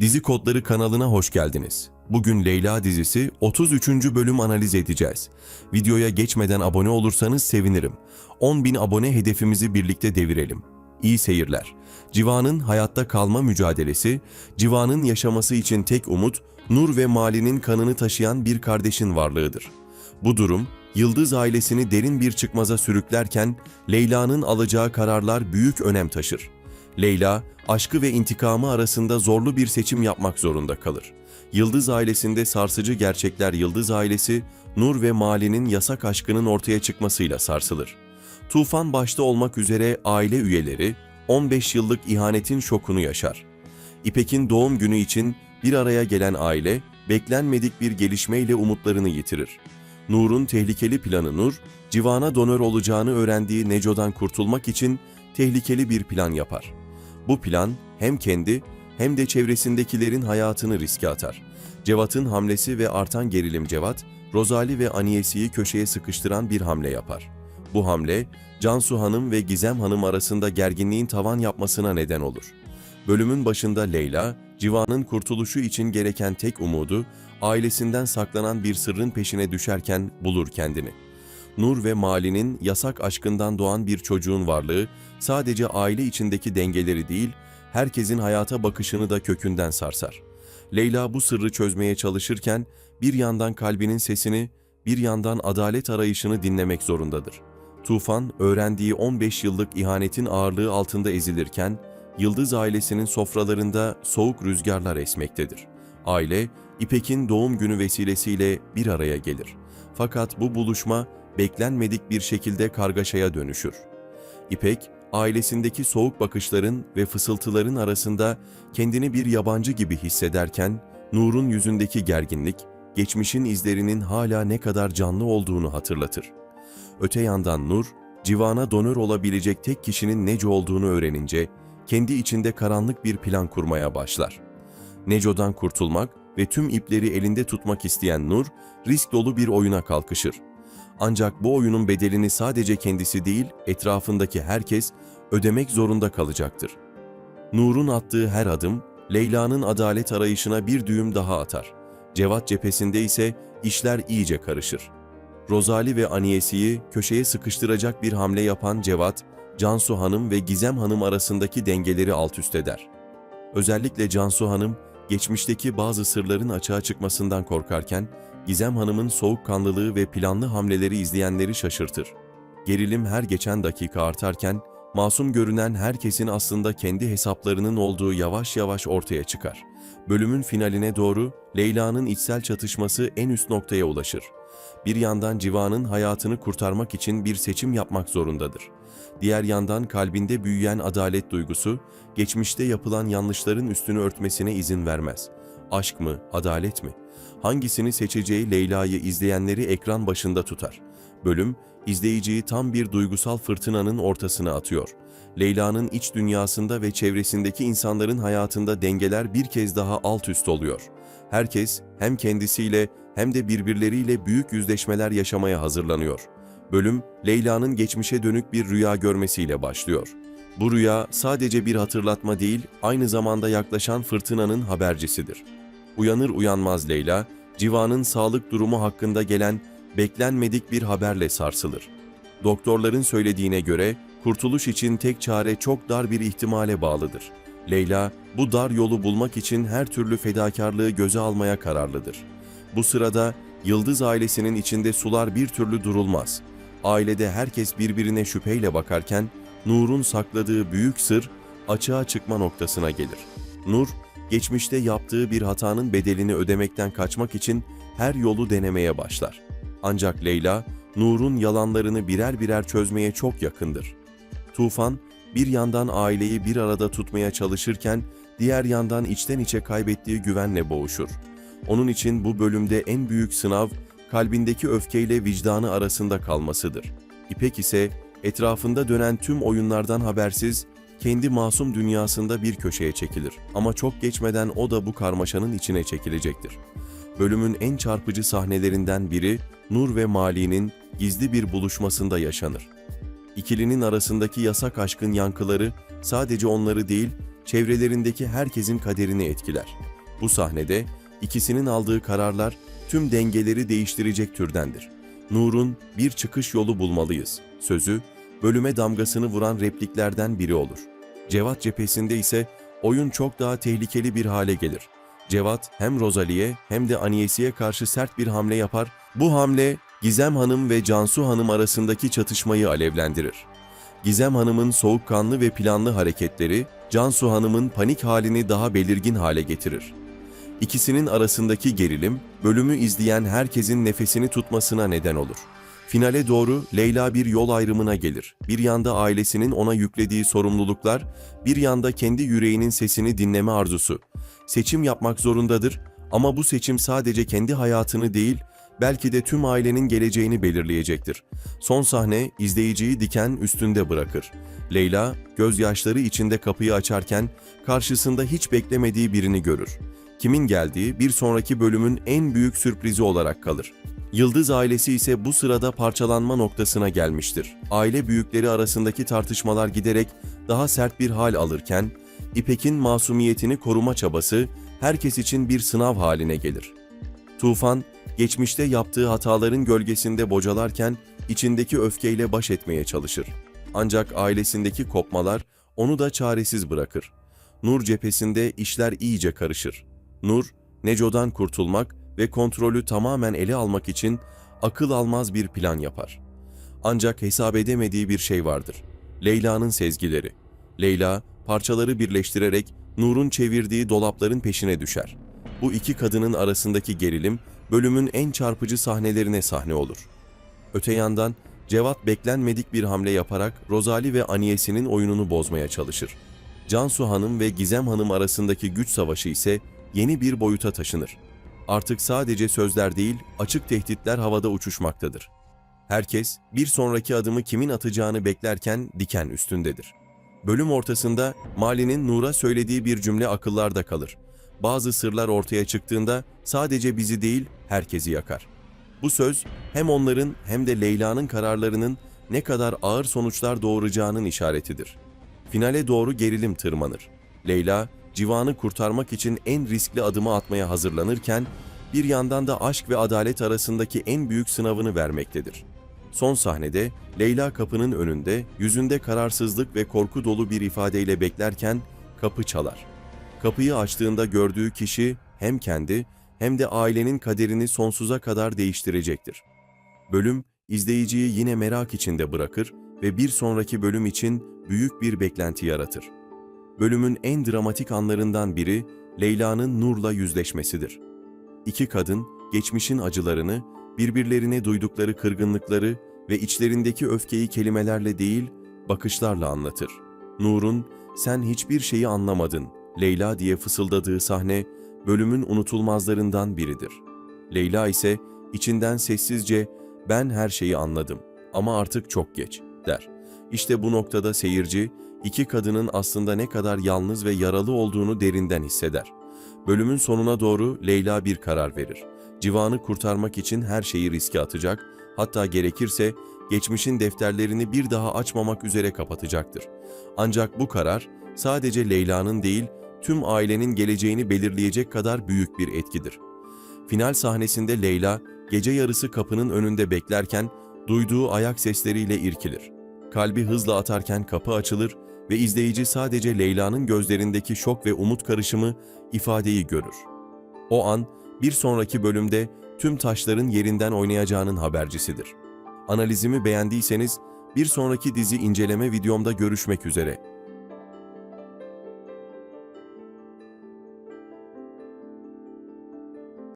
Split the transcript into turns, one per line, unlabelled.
Dizi Kodları kanalına hoş geldiniz. Bugün Leyla dizisi 33. bölüm analiz edeceğiz. Videoya geçmeden abone olursanız sevinirim. 10.000 abone hedefimizi birlikte devirelim. İyi seyirler. Civan'ın hayatta kalma mücadelesi, Civan'ın yaşaması için tek umut, Nur ve Mali'nin kanını taşıyan bir kardeşin varlığıdır. Bu durum, Yıldız ailesini derin bir çıkmaza sürüklerken Leyla'nın alacağı kararlar büyük önem taşır. Leyla, aşkı ve intikamı arasında zorlu bir seçim yapmak zorunda kalır. Yıldız ailesinde sarsıcı gerçekler Yıldız ailesi, Nur ve Mali'nin yasak aşkının ortaya çıkmasıyla sarsılır. Tufan başta olmak üzere aile üyeleri 15 yıllık ihanetin şokunu yaşar. İpek'in doğum günü için bir araya gelen aile beklenmedik bir gelişmeyle umutlarını yitirir. Nur'un tehlikeli planı Nur, Civan'a donör olacağını öğrendiği Neco'dan kurtulmak için tehlikeli bir plan yapar. Bu plan hem kendi hem de çevresindekilerin hayatını riske atar. Cevat'ın hamlesi ve artan gerilim Cevat, Rozali ve Aniyesi'yi köşeye sıkıştıran bir hamle yapar. Bu hamle, Cansu Hanım ve Gizem Hanım arasında gerginliğin tavan yapmasına neden olur. Bölümün başında Leyla, Civan'ın kurtuluşu için gereken tek umudu, ailesinden saklanan bir sırrın peşine düşerken bulur kendini. Nur ve Mali'nin yasak aşkından doğan bir çocuğun varlığı sadece aile içindeki dengeleri değil, herkesin hayata bakışını da kökünden sarsar. Leyla bu sırrı çözmeye çalışırken bir yandan kalbinin sesini, bir yandan adalet arayışını dinlemek zorundadır. Tufan, öğrendiği 15 yıllık ihanetin ağırlığı altında ezilirken, Yıldız ailesinin sofralarında soğuk rüzgarlar esmektedir. Aile, İpek'in doğum günü vesilesiyle bir araya gelir. Fakat bu buluşma beklenmedik bir şekilde kargaşaya dönüşür. İpek, ailesindeki soğuk bakışların ve fısıltıların arasında kendini bir yabancı gibi hissederken, Nur'un yüzündeki gerginlik, geçmişin izlerinin hala ne kadar canlı olduğunu hatırlatır. Öte yandan Nur, Civan'a donör olabilecek tek kişinin Neco olduğunu öğrenince, kendi içinde karanlık bir plan kurmaya başlar. Neco'dan kurtulmak ve tüm ipleri elinde tutmak isteyen Nur, risk dolu bir oyuna kalkışır. Ancak bu oyunun bedelini sadece kendisi değil, etrafındaki herkes ödemek zorunda kalacaktır. Nur'un attığı her adım, Leyla'nın adalet arayışına bir düğüm daha atar. Cevat cephesinde ise işler iyice karışır. Rozali ve Aniyesi'yi köşeye sıkıştıracak bir hamle yapan Cevat, Cansu Hanım ve Gizem Hanım arasındaki dengeleri alt üst eder. Özellikle Cansu Hanım, geçmişteki bazı sırların açığa çıkmasından korkarken, Gizem Hanım'ın soğukkanlılığı ve planlı hamleleri izleyenleri şaşırtır. Gerilim her geçen dakika artarken, masum görünen herkesin aslında kendi hesaplarının olduğu yavaş yavaş ortaya çıkar. Bölümün finaline doğru Leyla'nın içsel çatışması en üst noktaya ulaşır. Bir yandan Civan'ın hayatını kurtarmak için bir seçim yapmak zorundadır. Diğer yandan kalbinde büyüyen adalet duygusu, geçmişte yapılan yanlışların üstünü örtmesine izin vermez. Aşk mı, adalet mi? Hangisini seçeceği Leyla'yı izleyenleri ekran başında tutar. Bölüm, izleyiciyi tam bir duygusal fırtınanın ortasına atıyor. Leyla'nın iç dünyasında ve çevresindeki insanların hayatında dengeler bir kez daha alt üst oluyor. Herkes hem kendisiyle hem de birbirleriyle büyük yüzleşmeler yaşamaya hazırlanıyor. Bölüm, Leyla'nın geçmişe dönük bir rüya görmesiyle başlıyor. Bu rüya sadece bir hatırlatma değil, aynı zamanda yaklaşan fırtınanın habercisidir. Uyanır uyanmaz Leyla, Civan'ın sağlık durumu hakkında gelen beklenmedik bir haberle sarsılır. Doktorların söylediğine göre kurtuluş için tek çare çok dar bir ihtimale bağlıdır. Leyla bu dar yolu bulmak için her türlü fedakarlığı göze almaya kararlıdır. Bu sırada Yıldız ailesinin içinde sular bir türlü durulmaz. Ailede herkes birbirine şüpheyle bakarken Nur'un sakladığı büyük sır açığa çıkma noktasına gelir. Nur, geçmişte yaptığı bir hatanın bedelini ödemekten kaçmak için her yolu denemeye başlar. Ancak Leyla, Nur'un yalanlarını birer birer çözmeye çok yakındır. Tufan, bir yandan aileyi bir arada tutmaya çalışırken, diğer yandan içten içe kaybettiği güvenle boğuşur. Onun için bu bölümde en büyük sınav, kalbindeki öfkeyle vicdanı arasında kalmasıdır. İpek ise etrafında dönen tüm oyunlardan habersiz, kendi masum dünyasında bir köşeye çekilir. Ama çok geçmeden o da bu karmaşanın içine çekilecektir. Bölümün en çarpıcı sahnelerinden biri, Nur ve Mali'nin gizli bir buluşmasında yaşanır. İkilinin arasındaki yasak aşkın yankıları sadece onları değil, çevrelerindeki herkesin kaderini etkiler. Bu sahnede ikisinin aldığı kararlar tüm dengeleri değiştirecek türdendir. Nur'un bir çıkış yolu bulmalıyız sözü bölüme damgasını vuran repliklerden biri olur. Cevat cephesinde ise oyun çok daha tehlikeli bir hale gelir. Cevat hem Rosalie'ye hem de Aniyesi'ye karşı sert bir hamle yapar. Bu hamle Gizem Hanım ve Cansu Hanım arasındaki çatışmayı alevlendirir. Gizem Hanım'ın soğukkanlı ve planlı hareketleri Cansu Hanım'ın panik halini daha belirgin hale getirir. İkisinin arasındaki gerilim, bölümü izleyen herkesin nefesini tutmasına neden olur. Finale doğru Leyla bir yol ayrımına gelir. Bir yanda ailesinin ona yüklediği sorumluluklar, bir yanda kendi yüreğinin sesini dinleme arzusu. Seçim yapmak zorundadır ama bu seçim sadece kendi hayatını değil, belki de tüm ailenin geleceğini belirleyecektir. Son sahne izleyiciyi diken üstünde bırakır. Leyla gözyaşları içinde kapıyı açarken karşısında hiç beklemediği birini görür. Kimin geldiği bir sonraki bölümün en büyük sürprizi olarak kalır. Yıldız ailesi ise bu sırada parçalanma noktasına gelmiştir. Aile büyükleri arasındaki tartışmalar giderek daha sert bir hal alırken, İpek'in masumiyetini koruma çabası herkes için bir sınav haline gelir. Tufan, geçmişte yaptığı hataların gölgesinde bocalarken içindeki öfkeyle baş etmeye çalışır. Ancak ailesindeki kopmalar onu da çaresiz bırakır. Nur cephesinde işler iyice karışır. Nur, Neco'dan kurtulmak ve kontrolü tamamen ele almak için akıl almaz bir plan yapar. Ancak hesap edemediği bir şey vardır. Leyla'nın sezgileri. Leyla, parçaları birleştirerek Nur'un çevirdiği dolapların peşine düşer. Bu iki kadının arasındaki gerilim, bölümün en çarpıcı sahnelerine sahne olur. Öte yandan Cevat beklenmedik bir hamle yaparak Rozali ve Aniyesi'nin oyununu bozmaya çalışır. Cansu Hanım ve Gizem Hanım arasındaki güç savaşı ise yeni bir boyuta taşınır. Artık sadece sözler değil, açık tehditler havada uçuşmaktadır. Herkes bir sonraki adımı kimin atacağını beklerken diken üstündedir. Bölüm ortasında Mali'nin Nur'a söylediği bir cümle akıllarda kalır. Bazı sırlar ortaya çıktığında sadece bizi değil, herkesi yakar. Bu söz hem onların hem de Leyla'nın kararlarının ne kadar ağır sonuçlar doğuracağının işaretidir. Finale doğru gerilim tırmanır. Leyla, civanı kurtarmak için en riskli adımı atmaya hazırlanırken, bir yandan da aşk ve adalet arasındaki en büyük sınavını vermektedir. Son sahnede Leyla kapının önünde, yüzünde kararsızlık ve korku dolu bir ifadeyle beklerken kapı çalar. Kapıyı açtığında gördüğü kişi hem kendi hem de ailenin kaderini sonsuza kadar değiştirecektir. Bölüm izleyiciyi yine merak içinde bırakır ve bir sonraki bölüm için büyük bir beklenti yaratır. Bölümün en dramatik anlarından biri Leyla'nın Nur'la yüzleşmesidir. İki kadın geçmişin acılarını, birbirlerine duydukları kırgınlıkları ve içlerindeki öfkeyi kelimelerle değil, bakışlarla anlatır. Nur'un "Sen hiçbir şeyi anlamadın." Leyla diye fısıldadığı sahne bölümün unutulmazlarından biridir. Leyla ise içinden sessizce "Ben her şeyi anladım ama artık çok geç." der. İşte bu noktada seyirci iki kadının aslında ne kadar yalnız ve yaralı olduğunu derinden hisseder. Bölümün sonuna doğru Leyla bir karar verir. Civanı kurtarmak için her şeyi riske atacak, hatta gerekirse geçmişin defterlerini bir daha açmamak üzere kapatacaktır. Ancak bu karar sadece Leyla'nın değil, tüm ailenin geleceğini belirleyecek kadar büyük bir etkidir. Final sahnesinde Leyla, gece yarısı kapının önünde beklerken duyduğu ayak sesleriyle irkilir. Kalbi hızla atarken kapı açılır ve izleyici sadece Leyla'nın gözlerindeki şok ve umut karışımı ifadeyi görür. O an bir sonraki bölümde tüm taşların yerinden oynayacağının habercisidir. Analizimi beğendiyseniz bir sonraki dizi inceleme videomda görüşmek üzere.